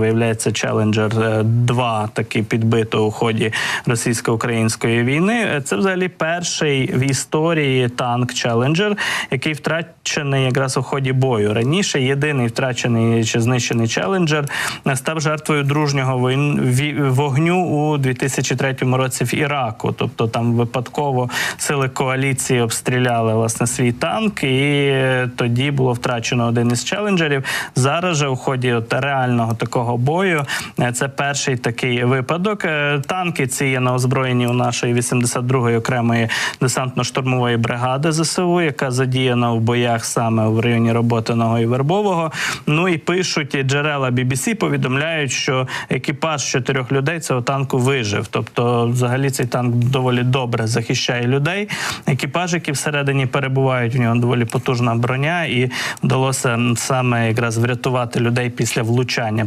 Виявляється, Challenger 2 таки підбито у ході російсько-української війни. Е, Це взагалі перший в історії танк Challenger, який втрачений якраз у ході бою. Раніше єдиний втрачений чи знищений е, став жертвою дружнього вогню у 2003 році в Іраку. Тобто там випадково сили коаліції обстріляли власне свій танк, і е, тоді було втрачено один із челенджерів. Зараз же у ході от реального такого бою е, це перший такий випадок. Е, Танки ці є на озброєнні у нашої 82-ї окремої десантно-штурмової бригади ЗСУ, яка задіяна в боях саме в районі Роботиного і Вербового. Ну і пишуть джерела BBC, повідомляють, що екіпаж чотирьох людей цього танку вижив. Тобто, взагалі, цей танк доволі добре захищає людей. Екіпаж, які всередині перебувають, у нього доволі потужна броня, і вдалося саме якраз врятувати людей після влучання